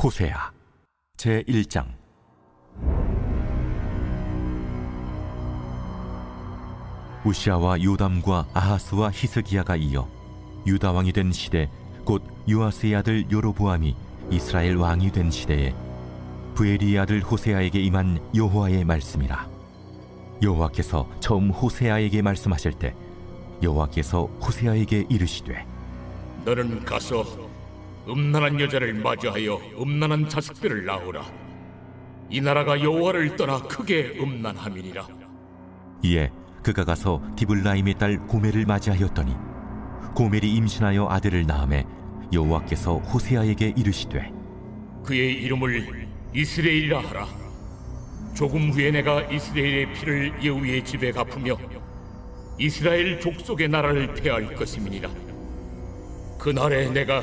호세아. 제 1장. 우시아와 요담과 아하스와 히스기야가 이어 유다 왕이 된 시대 곧 요아스의 아들 요로보암이 이스라엘 왕이 된 시대에 부에리의 아들 호세아에게 임한 여호와의 말씀이라. 여호와께서 처음 호세아에게 말씀하실 때 여호와께서 호세아에게 이르시되 너는 가서 음란한 여자를 맞이하여 음란한 자식들을 낳으라. 이 나라가 여호와를 떠나 크게 음란함이니라. 이에 그가 가서 디블라임의 딸 고멜을 맞이하였더니 고멜이 임신하여 아들을 낳음에 여호와께서 호세아에게 이르시되 그의 이름을 이스라엘이라 하라. 조금 후에 내가 이스라엘의 피를 예후의 집에 갚으며 이스라엘 족속의 나라를 폐할 것임이니라. 그날에 내가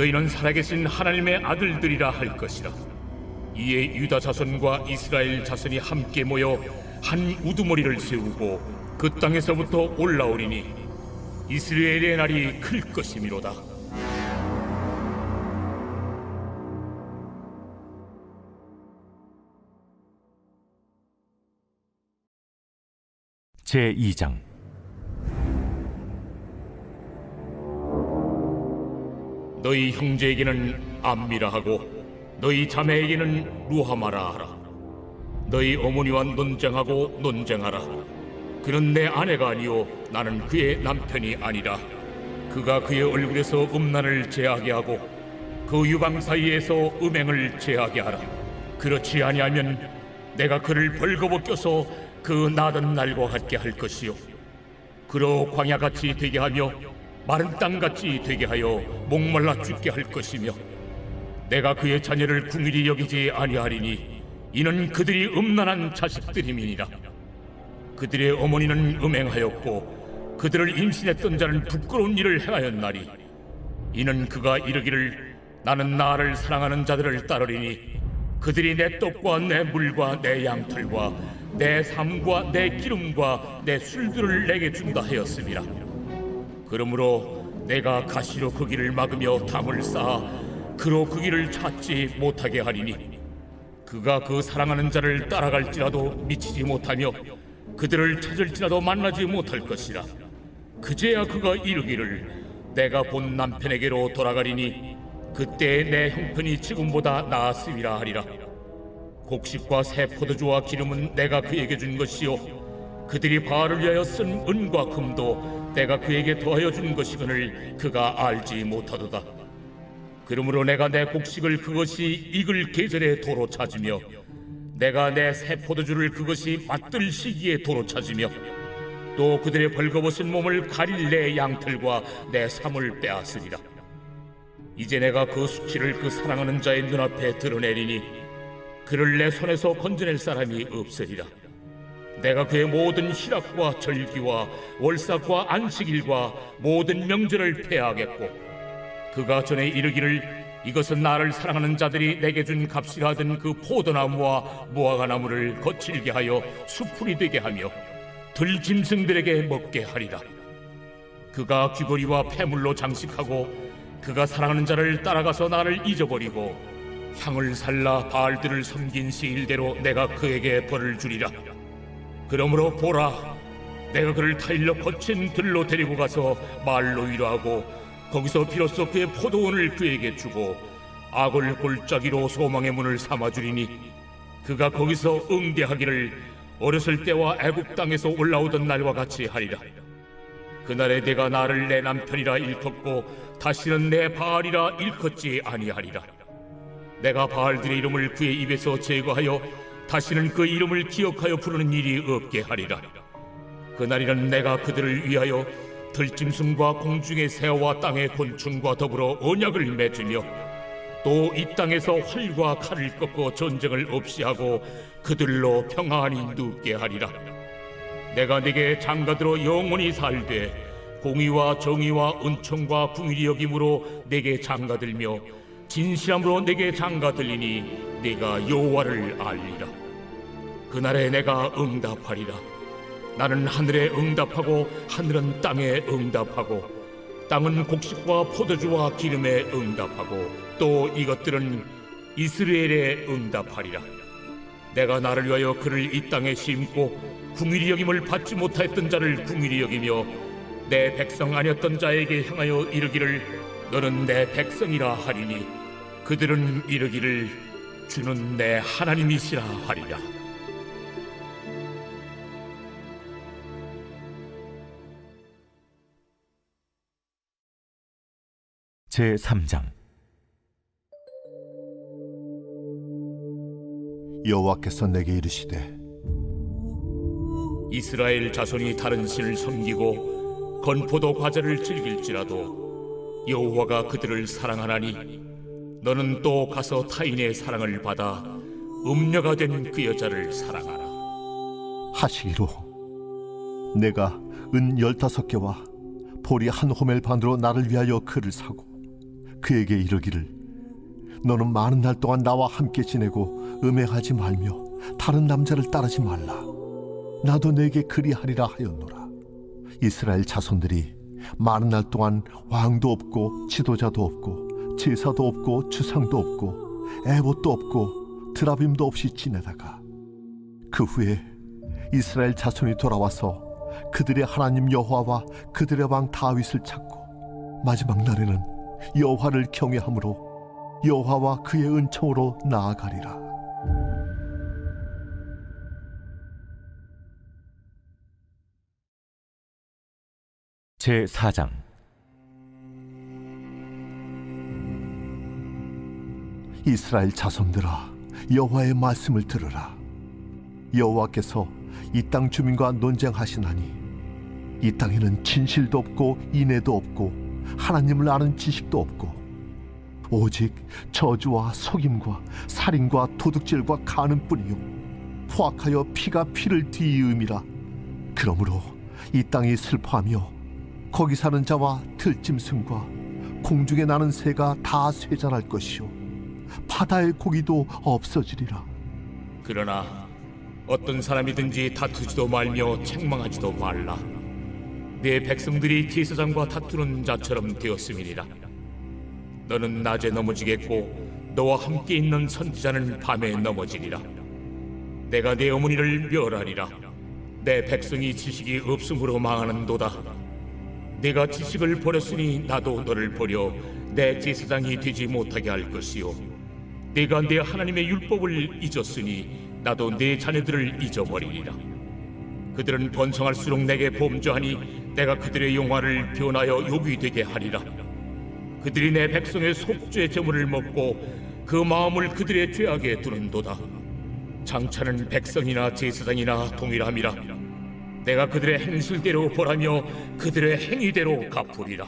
너희는 살아계신 하나님의 아들들이라 할 것이라. 이에 유다 자손과 이스라엘 자손이 함께 모여 한 우두머리를 세우고 그 땅에서부터 올라오리니 이스라엘의 날이 클 것이미로다. 제 2장 너희 형제에게는 암미라 하고 너희 자매에게는 루하마라 하라. 너희 어머니와 논쟁하고 논쟁하라. 그는 내 아내가 아니요 나는 그의 남편이 아니라. 그가 그의 얼굴에서 음란을 제하게 하고 그 유방 사이에서 음행을 제하게 하라. 그렇지 아니하면 내가 그를 벌거벗겨서 그 나던 날과 같게 할 것이요. 그로 광야같이 되게 하며 마른 땅같이 되게 하여 목말라 죽게 할 것이며 내가 그의 자녀를 궁일이 여기지 아니하리니 이는 그들이 음란한 자식들임이니라 그들의 어머니는 음행하였고 그들을 임신했던 자는 부끄러운 일을 행하였나니 이는 그가 이르기를 나는 나를 사랑하는 자들을 따르리니 그들이 내 떡과 내 물과 내 양털과 내 삶과 내 기름과 내 술들을 내게 준다 하였습니다. 그러므로 내가 가시로 그 길을 막으며 담을 쌓아 그로 그 길을 찾지 못하게 하리니 그가 그 사랑하는 자를 따라갈지라도 미치지 못하며 그들을 찾을지라도 만나지 못할 것이라. 그제야 그가 이르기를 내가 본 남편에게로 돌아가리니 그때 내 형편이 지금보다 나았음이라 하리라. 곡식과 새 포도주와 기름은 내가 그에게 준 것이요 그들이 바알을 위하여 쓴 은과 금도 내가 그에게 더하여 준 것이거늘 그가 알지 못하도다. 그러므로 내가 내 곡식을 그것이 익을 계절에 도로 찾으며 내가 내 새 포도주를 그것이 맛들 시기에 도로 찾으며 또 그들의 벌거벗은 몸을 가릴 내 양털과 내 삶을 빼앗으리라. 이제 내가 그 수치를 그 사랑하는 자의 눈앞에 드러내리니 그를 내 손에서 건져낼 사람이 없으리라 내가 그의 모든 희락과 절기와 월삭과 안식일과 모든 명절을 폐하겠고 그가 전에 이르기를 이것은 나를 사랑하는 자들이 내게 준 값이라 하던 그 포도나무와 무화과 나무를 거칠게 하여 수풀이 되게 하며 들짐승들에게 먹게 하리라. 그가 귀걸이와 폐물로 장식하고 그가 사랑하는 자를 따라가서 나를 잊어버리고 향을 살라 바알들을 섬긴 시일대로 내가 그에게 벌을 주리라 그러므로 보라 내가 그를 타일러 거친 들로 데리고 가서 말로 위로하고 거기서 비로소 그의 포도원을 그에게 주고 악을 골짜기로 소망의 문을 삼아주리니 그가 거기서 응대하기를 어렸을 때와 애굽 땅에서 올라오던 날과 같이 하리라. 그날에 내가 나를 내 남편이라 일컫고 다시는 내 바알이라 일컫지 아니하리라. 내가 바알들의 이름을 그의 입에서 제거하여 다시는 그 이름을 기억하여 부르는 일이 없게 하리라. 그날에는 내가 그들을 위하여 들짐승과 공중의 새와 땅의 곤충과 더불어 언약을 맺으며 또 이 땅에서 활과 칼을 꺾고 전쟁을 없이 하고 그들로 평안히 눕게 하리라. 내가 네게 장가들어 영원히 살되 공의와 정의와 은총과 궁일이 여김으로 네게 장가들며 진실함으로 네게 장가들리니 네가 여호와를 알리라 그날에 내가 응답하리라. 나는 하늘에 응답하고 하늘은 땅에 응답하고 땅은 곡식과 포도주와 기름에 응답하고 또 이것들은 이스라엘에 응답하리라. 내가 나를 위하여 그를 이 땅에 심고 궁일이 여김을 받지 못하였던 자를 궁일이 여기며 내 백성 아니었던 자에게 향하여 이르기를 너는 내 백성이라 하리니 그들은 이르기를 주는 내 하나님이시라 하리라 제 3장. 여호와께서 내게 이르시되 이스라엘 자손이 다른 신을 섬기고 건포도 과자를 즐길지라도 여호와가 그들을 사랑하나니 너는 또 가서 타인의 사랑을 받아 음녀가 된 그 여자를 사랑하라. 하시기로. 내가 은 열다섯 개와 보리 한 호멜 반으로 나를 위하여 그를 사고 그에게 이르기를 너는 많은 날 동안 나와 함께 지내고 음행하지 말며 다른 남자를 따르지 말라. 나도 내게 그리하리라 하였노라. 이스라엘 자손들이 많은 날 동안 왕도 없고 지도자도 없고 제사도 없고 주상도 없고 애봇도 없고 드라빔도 없이 지내다가 그 후에 이스라엘 자손이 돌아와서 그들의 하나님 여호와와 그들의 왕 다윗을 찾고 마지막 날에는 여호와를 경외함으로 여호와와 그의 은총으로 나아가리라. 제 4장 이스라엘 자손들아 여호와의 말씀을 들으라. 여호와께서 이 땅 주민과 논쟁하시나니 이 땅에는 진실도 없고 인애도 없고 하나님을 아는 지식도 없고 오직 저주와 속임과 살인과 도둑질과 가는뿐이요. 포악하여 피가 피를 뒤이음이라. 그러므로 이 땅이 슬퍼하며 거기 사는 자와 들짐승과 공중에 나는 새가 다 쇠잔할 것이요. 바다의 고기도 없어지리라. 그러나 어떤 사람이든지 다투지도 말며 책망하지도 말라 내 백성들이 제사장과 다투는 자처럼 되었음이니라. 너는 낮에 넘어지겠고 너와 함께 있는 선지자는 밤에 넘어지리라. 내가 내 어머니를 멸하리라. 내 백성이 지식이 없음으로 망하는도다. 내가 지식을 버렸으니 나도 너를 버려 내 제사장이 되지 못하게 할 것이요. 내가 내 하나님의 율법을 잊었으니 나도 내 자녀들을 잊어버리리라. 그들은 번성할수록 내게 범죄하니 내가 그들의 영화를 변하여 욕이 되게 하리라. 그들이 내 백성의 속죄 제물을 먹고 그 마음을 그들의 죄악에 두는도다. 장차는 백성이나 제사장이나 동일함이라. 내가 그들의 행실대로 벌하며 그들의 행위대로 갚으리라.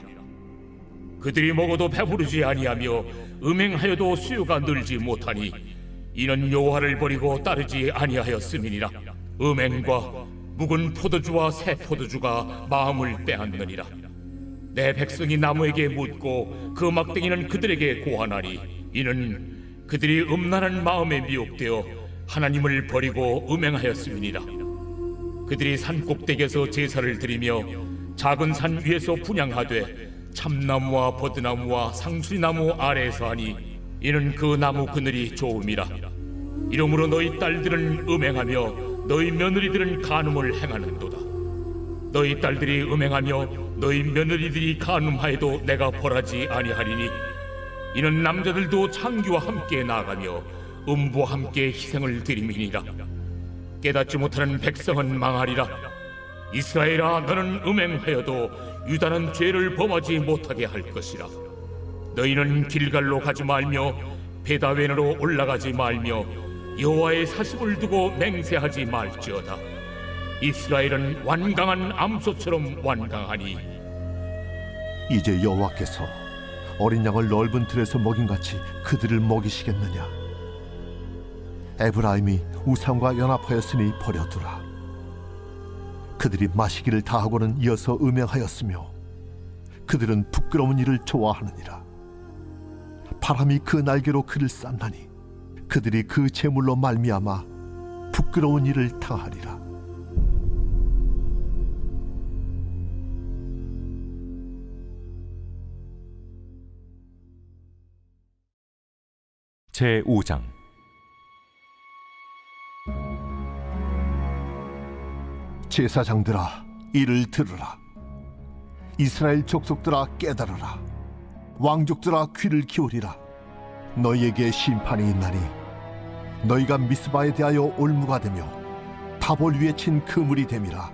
그들이 먹어도 배부르지 아니하며 음행하여도 수요가 늘지 못하니 이는 여호와를 버리고 따르지 아니하였음이니라. 음행과 묵은 포도주와 새 포도주가 마음을 빼앗느니라. 내 백성이 나무에게 묻고 그 막대기는 그들에게 고하나니 이는 그들이 음란한 마음에 미혹되어 하나님을 버리고 음행하였음이니라. 그들이 산 꼭대기에서 제사를 드리며 작은 산 위에서 분양하되 참나무와 버드나무와 상수리나무 아래에서 하니 이는 그 나무 그늘이 좋음이라. 이러므로 너희 딸들은 음행하며 너희 며느리들은 간음을 행하는도다. 너희 딸들이 음행하며 너희 며느리들이 간음하여도 내가 벌하지 아니하리니 이는 남자들도 창기와 함께 나가며 음부와 함께 희생을 드림이니라. 깨닫지 못하는 백성은 망하리라. 이스라엘아 너는 음행하여도 유다는 죄를 범하지 못하게 할 것이라. 너희는 길갈로 가지 말며 베다웬으로 올라가지 말며 여호와의 사심을 두고 맹세하지 말지어다. 이스라엘은 완강한 암소처럼 완강하니. 이제 여호와께서 어린 양을 넓은 틀에서 먹인 같이 그들을 먹이시겠느냐? 에브라임이 우상과 연합하였으니 버려두라. 그들이 마시기를 다하고는 이어서 음행하였으며 그들은 부끄러운 일을 좋아하느니라. 바람이 그 날개로 그를 쌌나니 그들이 그 재물로 말미암아 부끄러운 일을 당하리라. 제 5장. 제사장들아 이를 들으라. 이스라엘 족속들아 깨달으라. 왕족들아 귀를 기울이라. 너희에게 심판이 있나니 너희가 미스바에 대하여 올무가 되며 타볼 위에 친 그물이 됨이라.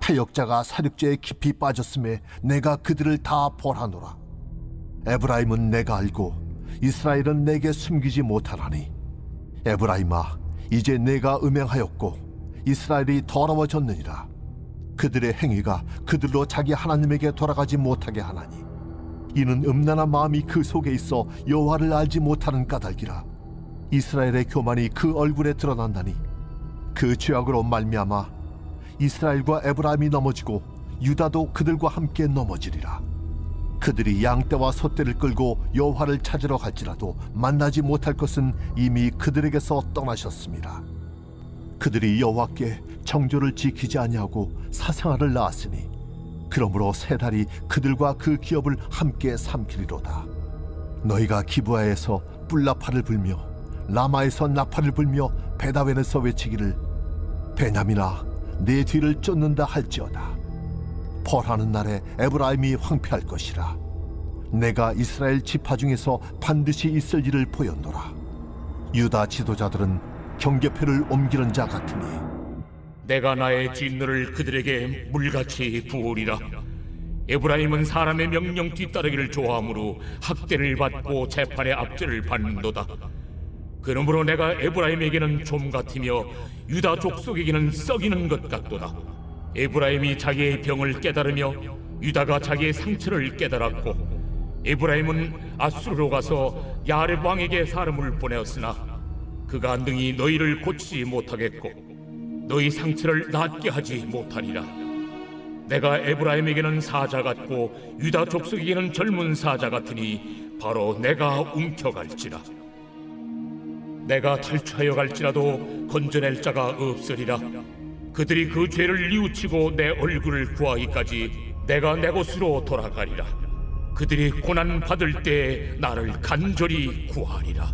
패역자가 사륙제에 깊이 빠졌음에 내가 그들을 다 벌하노라. 에브라임은 내가 알고 이스라엘은 내게 숨기지 못하나니. 에브라임아 이제 내가 음행하였고 이스라엘이 더러워졌느니라. 그들의 행위가 그들로 자기 하나님에게 돌아가지 못하게 하나니. 이는 음란한 마음이 그 속에 있어 여호와를 알지 못하는 까닭이라 이스라엘의 교만이 그 얼굴에 드러난다니 그 죄악으로 말미암아 이스라엘과 에브라임이 넘어지고 유다도 그들과 함께 넘어지리라 그들이 양떼와 소떼를 끌고 여호와를 찾으러 갈지라도 만나지 못할 것은 이미 그들에게서 떠나셨습니다. 그들이 여호와께 정조를 지키지 아니하고 사생아를 낳았으니 그러므로 세 달이 그들과 그 기업을 함께 삼키리로다. 너희가 기부하에서 뿔나파를 불며 라마에서 나파를 불며 베다웬에서 외치기를 베냐민아 내 뒤를 쫓는다 할지어다. 벌하는 날에 에브라임이 황폐할 것이라. 내가 이스라엘 지파 중에서 반드시 있을 일을 보였노라. 유다 지도자들은 경계표를 옮기는 자 같으니 내가 나의 진노를 그들에게 물같이 부으리라. 에브라임은 사람의 명령 뒤따르기를 좋아하므로 학대를 받고 재판의 압제를 받는도다. 그러므로 내가 에브라임에게는 좀 같으며 유다 족속에게는 썩이는 것 같도다. 에브라임이 자기의 병을 깨달으며 유다가 자기의 상처를 깨달았고 에브라임은 아수르로 가서 야렙 왕에게 사람을 보내었으나 그가 능히 너희를 고치지 못하겠고 너희 상처를 낫게 하지 못하리라. 내가 에브라임에게는 사자 같고 유다 족속에게는 젊은 사자 같으니 바로 내가 움켜갈지라. 내가 탈취하여 갈지라도 건져낼 자가 없으리라. 그들이 그 죄를 뉘우치고 내 얼굴을 구하기까지 내가 내 곳으로 돌아가리라. 그들이 고난 받을 때 나를 간절히 구하리라.